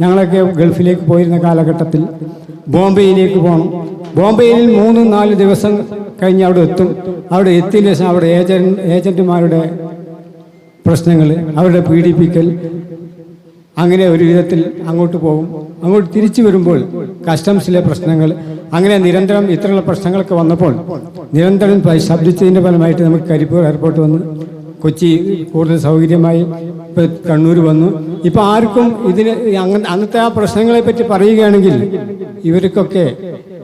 ഞങ്ങളൊക്കെ ഗൾഫിലേക്ക് പോയിരുന്ന കാലഘട്ടത്തിൽ ബോംബെയിലേക്ക് പോകണം ബോംബെയിൽ മൂന്നും നാല് ദിവസം കഴിഞ്ഞ് അവിടെ എത്തും. അവിടെ എത്തിയതിന് ശേഷം അവിടെ ഏജന്റ് ഏജന്റുമാരുടെ പ്രശ്നങ്ങൾ അവരുടെ പീഡിപ്പിക്കൽ അങ്ങനെ ഒരു വിധത്തിൽ അങ്ങോട്ട് പോകും. അങ്ങോട്ട് തിരിച്ചു വരുമ്പോൾ കസ്റ്റംസിലെ പ്രശ്നങ്ങൾ അങ്ങനെ നിരന്തരം ഇത്രയുള്ള പ്രശ്നങ്ങളൊക്കെ വന്നപ്പോൾ നിരന്തരം ശബ്ദിച്ചതിന്റെ ഫലമായിട്ട് നമുക്ക് കരിപ്പൂർ എയർപോർട്ട് വന്നു കൊച്ചി കൂടുതൽ സൗകര്യമായി ഇപ്പൊ കണ്ണൂർ വന്നു. ഇപ്പം ആർക്കും ഇതിന് അന്നത്തെ ആ പ്രശ്നങ്ങളെ പറ്റി പറയുകയാണെങ്കിൽ ഇവർക്കൊക്കെ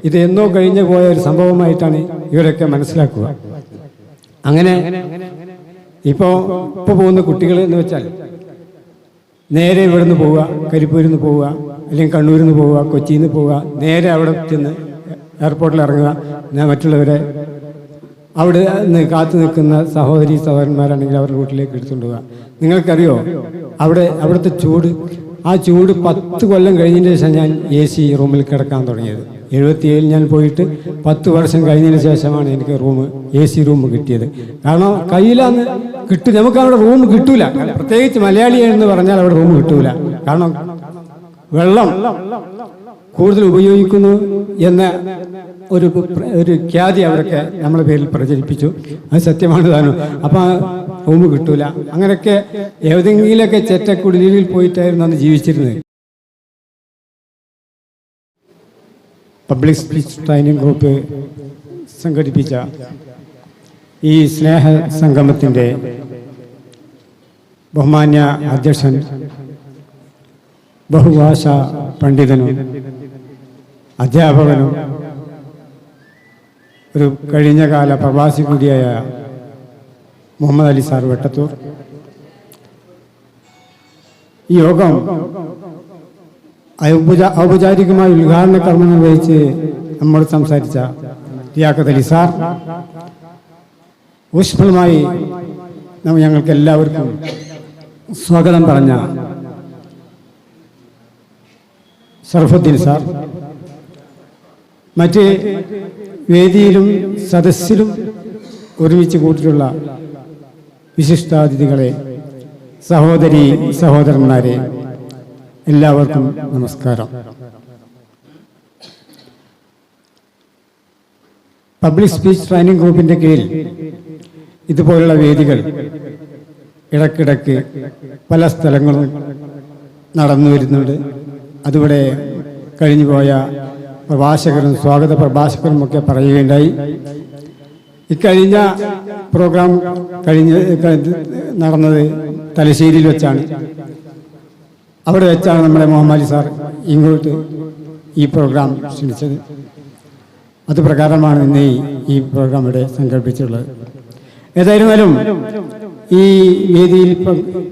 ഇത് എന്നോ കഴിഞ്ഞു പോയ ഒരു സംഭവമായിട്ടാണ് ഇവരൊക്കെ മനസ്സിലാക്കുക. അങ്ങനെ ഇപ്പോ ഇപ്പോൾ പോകുന്ന കുട്ടികൾ എന്ന് വെച്ചാൽ നേരെ ഇവിടുന്ന് പോവുക കരിപ്പൂരിൽ നിന്ന് പോവുക അല്ലെങ്കിൽ കണ്ണൂരിൽ നിന്ന് പോവുക കൊച്ചിയിൽ നിന്ന് പോവുക നേരെ അവിടെ ചെന്ന് എയർപോർട്ടിൽ ഇറങ്ങുക മറ്റുള്ളവരെ അവിടെ കാത്തു നിൽക്കുന്ന സഹോദരി സഹോദരന്മാരാണെങ്കിൽ അവരുടെ വീട്ടിലേക്ക് എടുത്തുകൊണ്ട് പോവുക നിങ്ങൾക്കറിയോ? അവിടെ അവിടുത്തെ ചൂട് ആ ചൂട് പത്ത് കൊല്ലം കഴിഞ്ഞതിന് ശേഷം ഞാൻ എ സി റൂമിൽ കിടക്കാൻ തുടങ്ങിയത്. എഴുപത്തിയേഴിൽ ഞാൻ പോയിട്ട് പത്ത് വർഷം കഴിഞ്ഞതിന് ശേഷമാണ് എനിക്ക് റൂം എ സി റൂം കിട്ടിയത്. കാരണം കയ്യിലാന്ന് കിട്ടും നമുക്ക് അവിടെ റൂം കിട്ടൂല. പ്രത്യേകിച്ച് മലയാളി എന്ന് പറഞ്ഞാൽ അവിടെ റൂം കിട്ടൂല. കാരണം വെള്ളം കൂടുതൽ ഉപയോഗിക്കുന്നു എന്ന ഒരു ഒരു ഖ്യാതി അവരൊക്കെ നമ്മളെ പേരിൽ പ്രചരിപ്പിച്ചു. അത് സത്യമാണ് താനും. അപ്പം റൂമ് കിട്ടൂല. അങ്ങനെയൊക്കെ ഏതെങ്കിലുമൊക്കെ ചെറ്റക്കുടിലിൽ പോയിട്ടായിരുന്നു അന്ന് ജീവിച്ചിരുന്നത്. പബ്ലിക് സ്പീച്ച് ട്രെയിനിങ് ഗ്രൂപ്പ് സംഘടിപ്പിച്ച ഈ സ്നേഹ സംഗമത്തിന്റെ ബഹുമാന്യ അധ്യക്ഷൻ ബഹുഭാഷ പണ്ഡിതനും അധ്യാപകനും ഒരു കഴിഞ്ഞ കാല പ്രവാസി കൂടിയായ മുഹമ്മദ് അലി സാർ വെട്ടത്തൂർ. ഈ യോഗം ഔപചാരികമായ ഉദ്ഘാടന കർമ്മം നിർവഹിച്ച് നമ്മൾ സംസാരിച്ച ലിയാഖത്ത് അലി സാർ. ഊഷ്മളമായി ഞങ്ങൾക്ക് എല്ലാവർക്കും സ്വാഗതം പറഞ്ഞ സർഫുദ്ദീൻ സാർ. മറ്റ് വേദിയിലും സദസ്സിലും ഒരുമിച്ച് കൂട്ടിയിട്ടുള്ള വിശിഷ്ടാതിഥികളെ സഹോദരി സഹോദരന്മാരെ എല്ലാവർക്കും നമസ്കാരം. പബ്ലിക് സ്പീച്ച് ട്രെയിനിങ് ഗ്രൂപ്പിന്റെ കീഴിൽ ഇതുപോലുള്ള വേദികൾ ഇടക്കിടക്ക് പല സ്ഥലങ്ങളും നടന്നു വരുന്നുണ്ട്. അതിവിടെ കഴിഞ്ഞുപോയ പ്രഭാഷകരും സ്വാഗത പ്രഭാഷകരും ഒക്കെ പറയുകയുണ്ടായി. ഇക്കഴിഞ്ഞ പ്രോഗ്രാം കഴിഞ്ഞ് നടന്നത് തലശ്ശേരിയിൽ വെച്ചാണ്. അവിടെ വെച്ചാണ് നമ്മുടെ മുഹമ്മദ് സാർ ഇങ്ങോട്ട് ഈ പ്രോഗ്രാം ക്ഷണിച്ചത്. അത് പ്രകാരമാണ് ഇന്ന് ഈ- പ്രോഗ്രാം ഇവിടെ സംഘടിപ്പിച്ചിട്ടുള്ളത്. ഏതായിരുന്നാലും ഈ വേദിയിൽ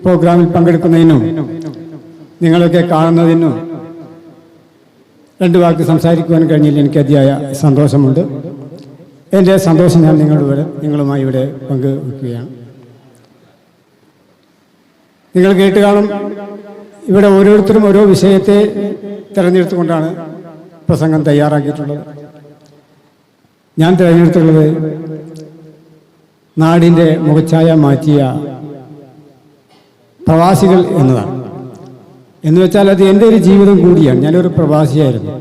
പ്രോഗ്രാമിൽ പങ്കെടുക്കുന്നതിനും നിങ്ങളൊക്കെ കാണുന്നതിനും രണ്ട് വാക്ക് സംസാരിക്കുവാൻ കഴിഞ്ഞില്ല. എനിക്ക് അതിയായ സന്തോഷമുണ്ട്. എന്റെ സന്തോഷം ഞാൻ നിങ്ങളുടെ നിങ്ങളുമായി ഇവിടെ പങ്കുവെക്കുകയാണ്. നിങ്ങൾ കേട്ട് കാണും ഇവിടെ ഓരോരുത്തരും ഓരോ വിഷയത്തെ തിരഞ്ഞെടുത്തുകൊണ്ടാണ് പ്രസംഗം തയ്യാറാക്കിയിട്ടുള്ളത്. ഞാൻ തിരഞ്ഞെടുത്തുള്ളത് നാടിന്റെ മുഖച്ഛായ മാറ്റിയ പ്രവാസികൾ എന്നതാണ്. എന്ന് വെച്ചാൽ അത് എന്റെ ഒരു ജീവിതം കൂടിയാണ്. ഞാനൊരു പ്രവാസിയായിരുന്നു.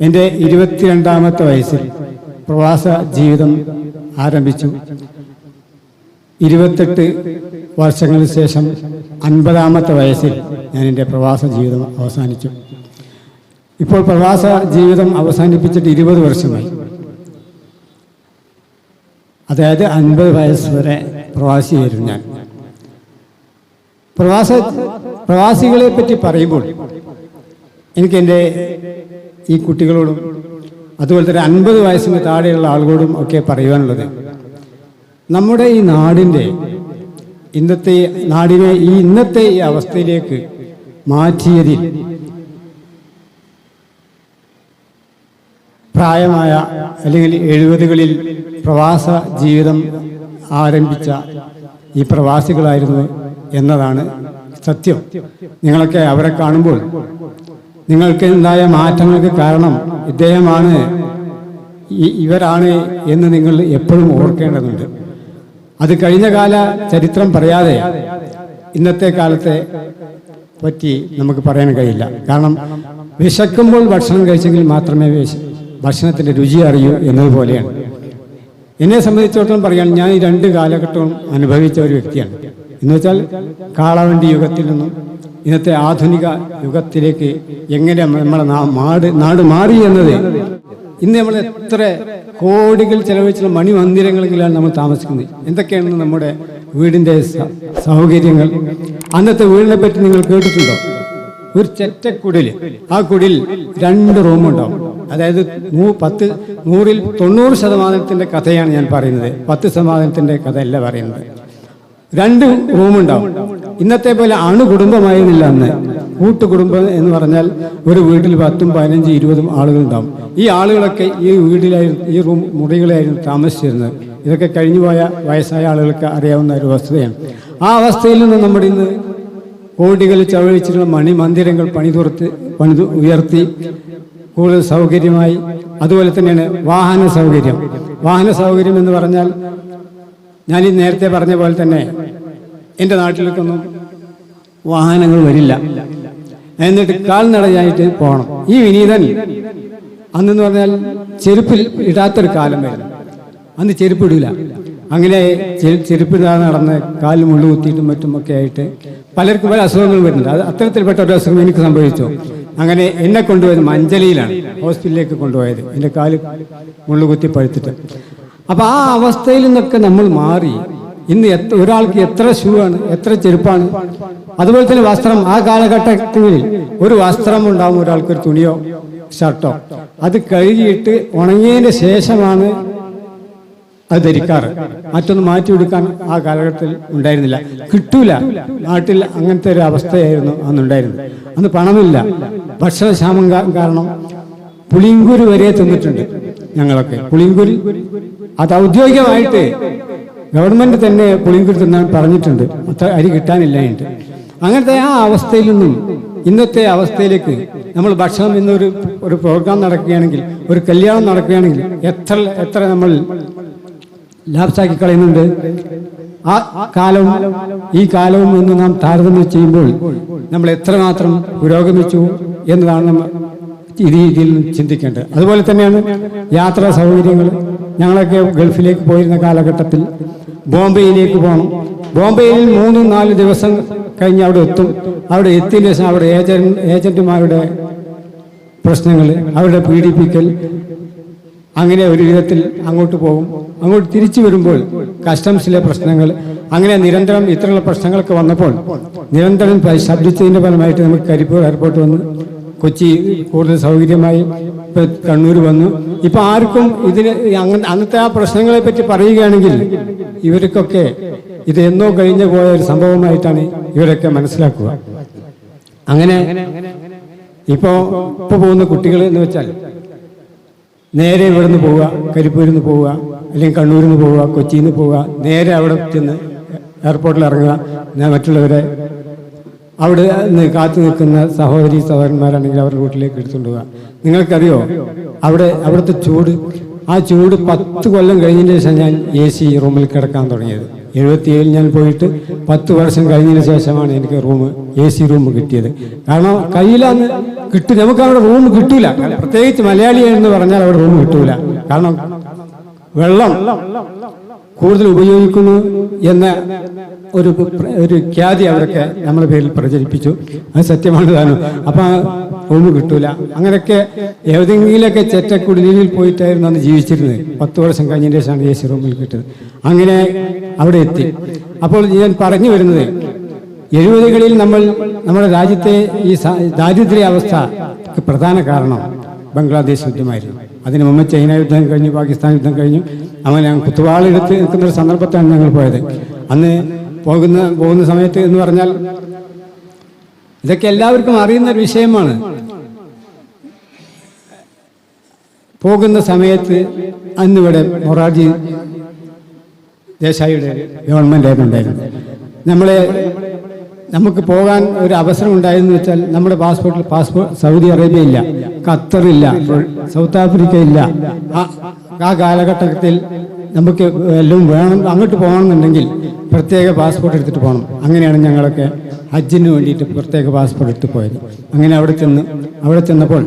എന്റെ ഇരുപത്തിരണ്ടാമത്തെ വയസ്സിൽ പ്രവാസ ജീവിതം ആരംഭിച്ചു. ഇരുപത്തെട്ട് വർഷങ്ങൾക്ക് ശേഷം അൻപതാമത്തെ വയസ്സിൽ ഞാൻ എന്റെ പ്രവാസ ജീവിതം അവസാനിച്ചു. ഇപ്പോൾ പ്രവാസ ജീവിതം അവസാനിപ്പിച്ചിട്ട് ഇരുപത് വർഷമായി. അതായത് അൻപത് വയസ്സ് വരെ പ്രവാസിയായിരുന്നു ഞാൻ. പ്രവാസ പ്രവാസികളെ പറ്റി പറയുമ്പോൾ എനിക്ക് എന്റെ ഈ കുട്ടികളോടും അതുപോലെ തന്നെ അൻപത് വയസ്സിന് താഴെയുള്ള ആളുകളോടും ഒക്കെ പറയുവാനുള്ളത്. നമ്മുടെ ഈ നാടിന്റെ ഇന്നത്തെ നാടിനെ ഈ ഇന്നത്തെ ഈ അവസ്ഥയിലേക്ക് മാറ്റിയതിൽ പ്രായമായ അല്ലെങ്കിൽ എഴുപതുകളിൽ പ്രവാസ ജീവിതം ആരംഭിച്ച ഈ പ്രവാസികളായിരുന്നു എന്നതാണ് സത്യം. നിങ്ങളൊക്കെ അവരെ കാണുമ്പോൾ നിങ്ങൾക്ക് ഉണ്ടായ മാറ്റങ്ങൾക്ക് കാരണം ഇദ്ദേഹമാണ് ഇവരാണ് എന്ന് നിങ്ങൾ എപ്പോഴും ഓർക്കേണ്ടതുണ്ട്. അത് കഴിഞ്ഞ കാല ചരിത്രം പറയാതെ ഇന്നത്തെ കാലത്തെ പറ്റി നമുക്ക് പറയാൻ കഴിയില്ല. കാരണം വിശക്കുമ്പോൾ ഭക്ഷണം കഴിച്ചെങ്കിൽ മാത്രമേ ഭക്ഷണത്തിന്റെ രുചി അറിയൂ എന്നതുപോലെയാണ് എന്നെ സംബന്ധിച്ചിടത്തോളം പറയാൻ ഞാൻ ഈ രണ്ട് കാലഘട്ടവും അനുഭവിച്ച ഒരു വ്യക്തിയാണ്. എന്ന് വെച്ചാൽ കാളവണ്ടി യുഗത്തിൽ നിന്നും ഇന്നത്തെ ആധുനിക യുഗത്തിലേക്ക് എങ്ങനെ നമ്മളെ നാട് നാട് മാറി എന്നത്? ഇന്ന് നമ്മൾ എത്ര കോടികൾ ചെലവഴിച്ചുള്ള മണിമന്ദിരങ്ങളിലാണ് നമ്മൾ താമസിക്കുന്നത്. എന്തൊക്കെയാണ് നമ്മുടെ വീടിന്റെ സൗകര്യങ്ങൾ? അന്നത്തെ വീടിനെ പറ്റി നിങ്ങൾ കേട്ടിട്ടുണ്ടോ? ഒരു ചെറ്റക്കുടിൽ ആ കുടിൽ രണ്ട് റൂമുണ്ടാവും. അതായത് നൂ പത്ത് നൂറിൽ തൊണ്ണൂറ് ശതമാനത്തിന്റെ കഥയാണ് ഞാൻ പറയുന്നത്. പത്ത് ശതമാനത്തിന്റെ കഥയല്ല പറയുന്നത്. രണ്ട് റൂമുണ്ടാവും. ഇന്നത്തെ പോലെ അണുകുടുംബമായിരുന്നില്ല അന്ന്. കൂട്ടുകുടുംബം എന്ന് പറഞ്ഞാൽ ഒരു വീട്ടിൽ പത്തും പതിനഞ്ചും ഇരുപതും ആളുകളുണ്ടാവും. ഈ ആളുകളൊക്കെ ഈ വീട്ടിലായിരുന്നു ഈ റൂം മുറികളായിരുന്നു താമസിച്ചിരുന്നത്. ഇതൊക്കെ കഴിഞ്ഞു പോയ വയസ്സായ ആളുകൾക്ക് അറിയാവുന്ന ഒരു വസ്തുതയാണ് ആ അവസ്ഥയിൽ നിന്ന് നമ്മുടെ ഇന്ന് കോടികൾ ചവഴിച്ചിട്ടുള്ള മണിമന്ദിരങ്ങൾ പണിതുറത്ത് പണിതു ഉയർത്തി കൂടുതൽ സൗകര്യമായി. അതുപോലെ തന്നെയാണ് വാഹന സൗകര്യം. വാഹന സൗകര്യം എന്ന് പറഞ്ഞാൽ ഞാൻ ഈ നേരത്തെ പറഞ്ഞ പോലെ തന്നെ എന്റെ നാട്ടിലേക്കൊന്നും വാഹനങ്ങൾ വരില്ല. എന്നിട്ട് കാൽനടയായിട്ട് പോകണം. ഈ വിനീതൻ അന്നെന്ന് പറഞ്ഞാൽ ചെരുപ്പിൽ ഇടാത്തൊരു കാലം വരും. അന്ന് ചെരുപ്പ് ഇടില്ല അങ്ങനെ ചെരുപ്പിടാതെ നടന്ന് കാലിൽ മുള്ളു കുത്തിയിട്ടും മറ്റുമൊക്കെ ആയിട്ട് പലർക്കും പല അസുഖങ്ങൾ വരുന്നുണ്ട്. അത് അത്തരത്തിൽപ്പെട്ട ഒരു അസുഖം എനിക്ക് സംഭവിച്ചു. അങ്ങനെ എന്നെ കൊണ്ടുപോയത് മഞ്ചലിയിലാണ്. ഹോസ്പിറ്റലിലേക്ക് കൊണ്ടുപോയത്. എന്റെ കാൽ മുള്ളു കുത്തി പഴുത്തിട്ട്. അപ്പൊ ആ അവസ്ഥയിൽ നിന്നൊക്കെ നമ്മൾ മാറി. ഇന്ന് ഒരാൾക്ക് എത്ര ഷൂ ആണ് എത്ര ചെരുപ്പാണ്. അതുപോലെ തന്നെ വസ്ത്രം ആ കാലഘട്ടത്തിൽ ഒരു വസ്ത്രം ഉണ്ടാവും ഒരാൾക്ക് ഒരു തുണിയോ ഷർട്ടോ. അത് കഴുകിയിട്ട് ഉണങ്ങിയതിന് ശേഷമാണ് അത് ധരിക്കാറ്. മറ്റൊന്ന് മാറ്റി കൊടുക്കാൻ ആ കാലഘട്ടത്തിൽ ഉണ്ടായിരുന്നില്ല. കിട്ടൂല. നാട്ടിൽ അങ്ങനത്തെ ഒരു അവസ്ഥയായിരുന്നു അന്നുണ്ടായിരുന്നത്. അന്ന് പണമില്ല. ഭക്ഷണക്ഷാമം കാരണം പുളിങ്കുരു വരെ തിന്നിട്ടുണ്ട് ഞങ്ങളൊക്കെ. പുളിങ്കുരു അത് ഔദ്യോഗികമായിട്ട് ഗവൺമെന്റ് തന്നെ പുളിങ്കുരു തിന്നാൻ പറഞ്ഞിട്ടുണ്ട്. അത്ര അരി കിട്ടാനില്ല ഉണ്ട് അങ്ങനത്തെ ആ അവസ്ഥയിൽ നിന്നും ഇന്നത്തെ അവസ്ഥയിലേക്ക് നമ്മൾ ഭക്ഷണം എന്നൊരു ഒരു പ്രോഗ്രാം നടക്കുകയാണെങ്കിൽ ഒരു കല്യാണം നടക്കുകയാണെങ്കിൽ എത്ര എത്ര നമ്മൾ ലാപ്സാക്കി കളയുന്നുണ്ട്? ആ കാലവും ഈ കാലവും എന്ന് നാം താരതമ്യം ചെയ്യുമ്പോൾ നമ്മൾ എത്രമാത്രം പുരോഗമിച്ചു എന്നതാണ് നമ്മൾ രീതിയിൽ ചിന്തിക്കേണ്ടത്. അതുപോലെ തന്നെയാണ് യാത്രാ സൗകര്യങ്ങൾ. ഞങ്ങളൊക്കെ ഗൾഫിലേക്ക് പോയിരുന്ന കാലഘട്ടത്തിൽ ബോംബെയിലേക്ക് പോകണം. ബോംബെയിൽ മൂന്ന് നാല് ദിവസം കഴിഞ്ഞ് അവിടെ എത്തും. അവിടെ എത്തിയതിനു ശേഷം അവിടെ ഏജന്റ് ഏജന്റുമാരുടെ പ്രശ്നങ്ങൾ അവരുടെ പീഡിപ്പിക്കൽ അങ്ങനെ ഒരു വിധത്തിൽ അങ്ങോട്ട് പോകും. അങ്ങോട്ട് തിരിച്ചു വരുമ്പോൾ കസ്റ്റംസിലെ പ്രശ്നങ്ങൾ അങ്ങനെ നിരന്തരം ഇത്തരമുള്ള പ്രശ്നങ്ങളൊക്കെ വന്നപ്പോൾ നിരന്തരം ശബ്ദിച്ചതിന്റെ ഫലമായിട്ട് നമുക്ക് കരിപ്പൂർ എയർപോർട്ട് വന്നു കൊച്ചി കൂടുതൽ സൗകര്യമായി ഇപ്പൊ കണ്ണൂർ വന്നു. ഇപ്പൊ ആർക്കും ഇതിന് അന്നത്തെ ആ പ്രശ്നങ്ങളെ പറ്റി പറയുകയാണെങ്കിൽ ഇവർക്കൊക്കെ ഇത് എന്നോ കഴിഞ്ഞു പോയ ഒരു സംഭവമായിട്ടാണ് ഇവരൊക്കെ മനസ്സിലാക്കുക. അങ്ങനെ ഇപ്പോ ഇപ്പൊ പോകുന്ന കുട്ടികൾ എന്ന് വെച്ചാൽ നേരെ ഇവിടെ നിന്ന് പോവുക കരിപ്പൂരിൽ നിന്ന് പോവുക അല്ലെങ്കിൽ കണ്ണൂരിൽ നിന്ന് പോവുക കൊച്ചിയിൽ നിന്ന് പോവുക നേരെ അവിടെ ചെന്ന് എയർപോർട്ടിൽ ഇറങ്ങുക ഞാൻ മറ്റുള്ളവരെ അവിടെ നിന്ന് കാത്തു നിൽക്കുന്ന സഹോദരി സഹോദരന്മാരാണെങ്കിൽ അവരുടെ വീട്ടിലേക്ക് എടുത്തുകൊണ്ട് പോവുക നിങ്ങൾക്കറിയോ? അവിടെ അവിടുത്തെ ചൂട് ആ ചൂട് പത്ത് കൊല്ലം കഴിഞ്ഞതിന് ശേഷം ഞാൻ എ സി റൂമിൽ കിടക്കാൻ തുടങ്ങിയത്. എഴുപത്തിയേഴിൽ ഞാൻ പോയിട്ട് പത്ത് വർഷം കഴിഞ്ഞതിന് ശേഷമാണ് എനിക്ക് റൂം എ സി റൂം കിട്ടിയത്. കാരണം കയ്യിലാന്ന് കിട്ടും നമുക്ക് അവിടെ റൂം കിട്ടൂല. പ്രത്യേകിച്ച് മലയാളി എന്ന് പറഞ്ഞാൽ അവിടെ റൂം കിട്ടൂല. കാരണം വെള്ളം കൂടുതൽ ഉപയോഗിക്കുന്നു എന്ന ഒരു ഒരു ഖ്യാതി അവരൊക്കെ നമ്മളെ പേരിൽ പ്രചരിപ്പിച്ചു. അത് സത്യമാണ് താനും. അപ്പൊ ഒന്നും കിട്ടൂല. അങ്ങനെയൊക്കെ ഏതെങ്കിലുമൊക്കെ ചെറ്റക്കുടിലിൽ പോയിട്ടായിരുന്നു അന്ന് ജീവിച്ചിരുന്നത്. പത്ത് വർഷം കഴിഞ്ഞതിന് ശേഷമാണ് സി റൂമിൽ കിട്ടിയത്. അങ്ങനെ അവിടെ എത്തി. അപ്പോൾ ഞാൻ പറഞ്ഞു വരുന്നത് എഴുപതുകളിൽ നമ്മൾ നമ്മുടെ രാജ്യത്തെ ഈ ദാരിദ്ര്യാവസ്ഥ പ്രധാന കാരണം ബംഗ്ലാദേശ് യുദ്ധമായിരുന്നു. അതിന് മുമ്പ് ചൈന യുദ്ധം കഴിഞ്ഞു പാകിസ്ഥാൻ യുദ്ധം കഴിഞ്ഞു. അങ്ങനെ കുത്തുവാളെടുത്ത് നിൽക്കുന്ന ഒരു സന്ദർഭത്താണ് ഞങ്ങൾ പോയത്. അന്ന് പോകുന്ന പോകുന്ന സമയത്ത് എന്ന് പറഞ്ഞാൽ ഇതൊക്കെ എല്ലാവർക്കും അറിയുന്ന ഒരു വിഷയമാണ്. പോകുന്ന സമയത്ത് അന്നിവിടെ മൊറാർജി ദേശായിയുടെ ഗവൺമെന്റ് ആയിട്ടുണ്ടായിരുന്നു നമ്മളെ നമുക്ക് പോകാൻ ഒരു അവസരം ഉണ്ടായെന്ന് വെച്ചാൽ നമ്മുടെ പാസ്പോർട്ടിൽ പാസ്പോർട്ട് സൗദി അറേബ്യ ഇല്ല ഖത്തർ ഇല്ല സൗത്ത് ആഫ്രിക്ക ഇല്ല. ആ- കാലഘട്ടത്തിൽ നമുക്ക് എല്ലാം വേണം അങ്ങോട്ട് പോകണമെന്നുണ്ടെങ്കിൽ പ്രത്യേക പാസ്പോർട്ട് എടുത്തിട്ട് പോകണം. അങ്ങനെയാണ് ഞങ്ങളൊക്കെ ഹജ്ജിന് വേണ്ടിയിട്ട് പ്രത്യേക പാസ്പോർട്ട് എടുത്ത് പോയത്. അങ്ങനെ അവിടെ ചെന്ന് അവിടെ ചെന്നപ്പോൾ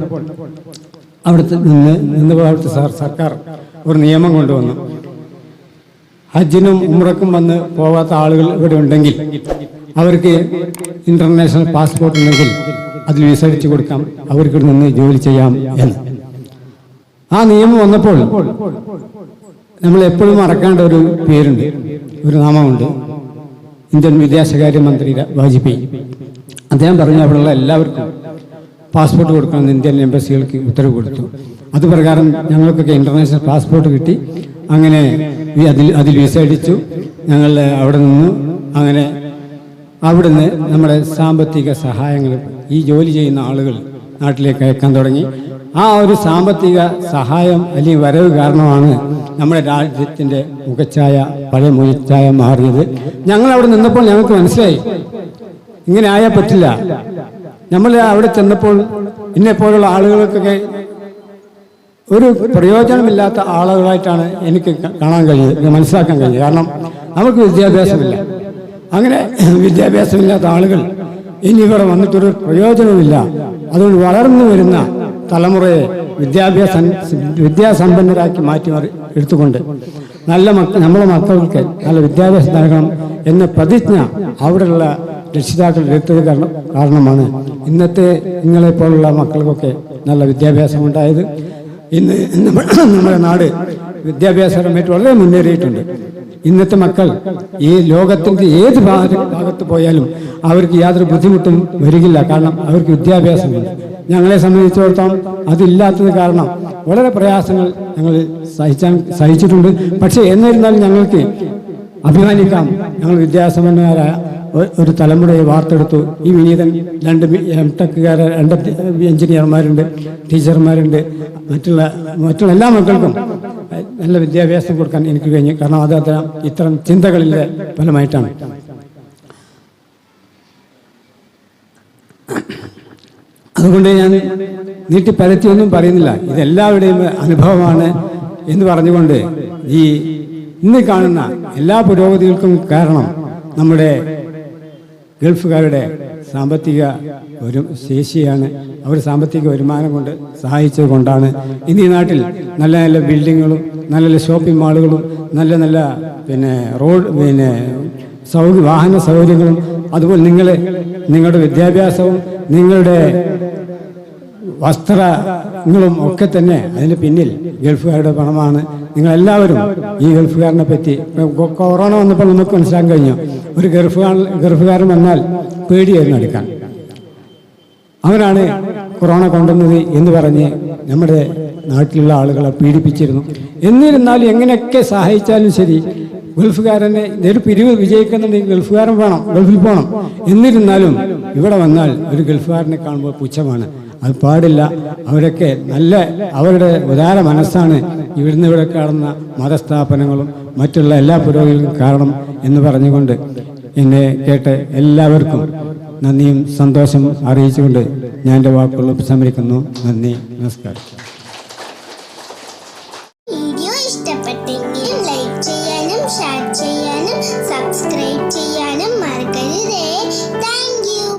അവിടുത്തെ നിന്ന് നിന്നപ്പോൾ അവിടുത്തെ സാർ സർക്കാർ ഒരു നിയമം കൊണ്ടുവന്നു. ഹജ്ജിനും ഉമ്രക്കും വന്ന് പോകാത്ത ആളുകൾ ഇവിടെ ഉണ്ടെങ്കിൽ അവർക്ക് ഇന്റർനാഷണൽ പാസ്പോർട്ട് ഉണ്ടെങ്കിൽ അതിൽ വിസ അടിച്ചു കൊടുക്കാം. അവർക്ക് നിന്ന് ജോലി ചെയ്യാം എന്ന്. ആ നിയമം വന്നപ്പോൾ നമ്മൾ എപ്പോഴും മറക്കേണ്ട ഒരു പേരുണ്ട്. ഒരു നാമമുണ്ട്. ഇന്ത്യൻ വിദേശകാര്യ മന്ത്രി വാജ്പേയി. അദ്ദേഹം പറഞ്ഞു അവിടെയുള്ള എല്ലാവർക്കും പാസ്പോർട്ട് കൊടുക്കണമെന്ന് ഇന്ത്യൻ എംബസികൾക്ക് ഉത്തരവ് കൊടുത്തു. അത് പ്രകാരം ഞങ്ങൾക്കൊക്കെ ഇന്റർനാഷണൽ പാസ്പോർട്ട് കിട്ടി. അങ്ങനെ അതിൽ അതിൽ വിസ അടിച്ചു. ഞങ്ങൾ അവിടെ നിന്ന് അങ്ങനെ അവിടുന്ന് നമ്മുടെ സാമ്പത്തിക സഹായങ്ങൾ ഈ ജോലി ചെയ്യുന്ന ആളുകൾ നാട്ടിലേക്ക് അയക്കാൻ തുടങ്ങി. ആ ഒരു സാമ്പത്തിക സഹായം അല്ലെങ്കിൽ വരവ് കാരണമാണ് നമ്മുടെ രാജ്യത്തിന്റെ മുഖച്ഛായ പഴയ മുഖച്ഛായ മാറിയത്. ഞങ്ങൾ അവിടെ നിന്നപ്പോൾ ഞങ്ങൾക്ക് മനസ്സിലായി ഇങ്ങനെ ആയാൽ പറ്റില്ല. നമ്മൾ അവിടെ ചെന്നപ്പോൾ ഇന്നെപ്പോലുള്ള ആളുകൾക്കൊക്കെ ഒരു പ്രയോജനമില്ലാത്ത ആളുകളായിട്ടാണ് എനിക്ക് കാണാൻ കഴിയുന്നത് മനസ്സിലാക്കാൻ കഴിയുന്നത്. കാരണം നമുക്ക് വിദ്യാഭ്യാസമില്ല. അങ്ങനെ വിദ്യാഭ്യാസമില്ലാത്ത ആളുകൾ ഇനി ഇവിടെ വന്നിട്ടൊരു പ്രയോജനവുമില്ല. അതുകൊണ്ട് വളർന്നു വരുന്ന തലമുറയെ വിദ്യാഭ്യാസ വിദ്യാസമ്പന്നരാക്കി മാറ്റി മറി എടുത്തുകൊണ്ട് നല്ല മക്ക നമ്മളെ മക്കൾക്ക് നല്ല വിദ്യാഭ്യാസം നൽകണം എന്ന പ്രതിജ്ഞ അവിടെയുള്ള രക്ഷിതാക്കൾ എടുത്തത് കാരണം കാരണമാണ്. ഇന്നത്തെ നിങ്ങളെപ്പോലുള്ള മക്കൾക്കൊക്കെ നല്ല വിദ്യാഭ്യാസം ഉണ്ടായത്. ഇന്ന് നമ്മുടെ നാട് വിദ്യാഭ്യാസപരമായിട്ട് വളരെ മുന്നേറിയിട്ടുണ്ട്. ഇന്നത്തെ മക്കൾ ഈ ലോകത്തിന്റെ ഏത് ഭാഗത്ത് പോയാലും അവർക്ക് യാതൊരു ബുദ്ധിമുട്ടും വരികില്ല. കാരണം അവർക്ക് വിദ്യാഭ്യാസമുണ്ട് ഞങ്ങളെ സംബന്ധിച്ചിടത്തോളം അതില്ലാത്തത് കാരണം വളരെ പ്രയാസങ്ങൾ ഞങ്ങൾ സഹിച്ചാൻ സഹിച്ചിട്ടുണ്ട്. പക്ഷേ എന്നിരുന്നാലും ഞങ്ങൾക്ക് അഭിമാനിക്കാം. ഞങ്ങൾ വിദ്യാസമ്പന്നരായ ഒരു തലമുറയെ വാർത്തെടുത്തു. ഈ വിനീതൻ രണ്ട് എം ടെക്കുകാരെ രണ്ട് എഞ്ചിനീയർമാരുണ്ട് ടീച്ചർമാരുണ്ട്. മറ്റുള്ള മറ്റുള്ള എല്ലാ മക്കൾക്കും നല്ല വിദ്യാഭ്യാസം കൊടുക്കാൻ എനിക്ക് കഴിഞ്ഞു. കാരണം അത് അത്തരം ഇത്തരം ചിന്തകളിലെ ഫലമായിട്ടാണ്. അതുകൊണ്ട് ഞാൻ നീട്ടി പരത്തിയൊന്നും പറയുന്നില്ല. ഇതെല്ലാവരുടെയും അനുഭവമാണ് എന്ന് പറഞ്ഞുകൊണ്ട് ഈ ഇന്ന് കാണുന്ന എല്ലാ പുരോഗതികൾക്കും കാരണം നമ്മുടെ ഗൾഫുകാരുടെ സാമ്പത്തിക ഒരു ശേഷിയാണ്. അവർ സാമ്പത്തിക വരുമാനം കൊണ്ട് സഹായിച്ചത് കൊണ്ടാണ്. ഇന്ന് ഈ നാട്ടിൽ നല്ല നല്ല ബിൽഡിങ്ങുകളും നല്ല നല്ല ഷോപ്പിംഗ് മാളുകളും നല്ല നല്ല പിന്നെ റോഡ് പിന്നെ സൗകര്യ വാഹന സൗകര്യങ്ങളും അതുപോലെ നിങ്ങളെ നിങ്ങളുടെ വിദ്യാഭ്യാസവും നിങ്ങളുടെ വസ്ത്രങ്ങളും ഒക്കെ തന്നെ അതിന് പിന്നിൽ ഗൾഫുകാരുടെ പണമാണ്. നിങ്ങളെല്ലാവരും ഈ ഗൾഫുകാരനെ പറ്റി കൊറോണ വന്നപ്പോൾ നമുക്ക് മനസ്സിലാക്കാൻ കഴിഞ്ഞു. ഒരു ഗൾഫുകാരൻ ഗൾഫുകാരൻ വന്നാൽ പേടിയായിരുന്നു എടുക്കാൻ. അവരാണ് കൊറോണ കൊണ്ടുവന്നത് എന്ന് പറഞ്ഞ് നമ്മുടെ നാട്ടിലുള്ള ആളുകളെ പീഡിപ്പിച്ചിരുന്നു. എന്നിരുന്നാലും എങ്ങനെയൊക്കെ സഹായിച്ചാലും ശരി ഗൾഫുകാരനെ ഒരു പിരിവ് വിജയിക്കുന്നുണ്ടെങ്കിൽ ഗൾഫുകാരൻ വേണം ഗൾഫിൽ പോകണം എന്നിരുന്നാലും ഇവിടെ വന്നാൽ ഒരു ഗൾഫുകാരനെ കാണുമ്പോൾ പുച്ഛമാണ്. അത് പാടില്ല. അവരൊക്കെ നല്ല അവരുടെ ഉദാര മനസ്സാണ് ഇവിടുന്ന് ഇവിടെ കാണുന്ന മതസ്ഥാപനങ്ങളും മറ്റുള്ള എല്ലാ പുരോഗതികളും കാരണം എന്ന് പറഞ്ഞുകൊണ്ട് എന്നെ കേട്ട് എല്ലാവർക്കും നന്ദിയും സന്തോഷം അറിയിച്ചുകൊണ്ട് ഞാൻ എന്റെ വാക്കുകൾ ഉപസംഹരിക്കുന്നു. നന്ദി നമസ്കാരം.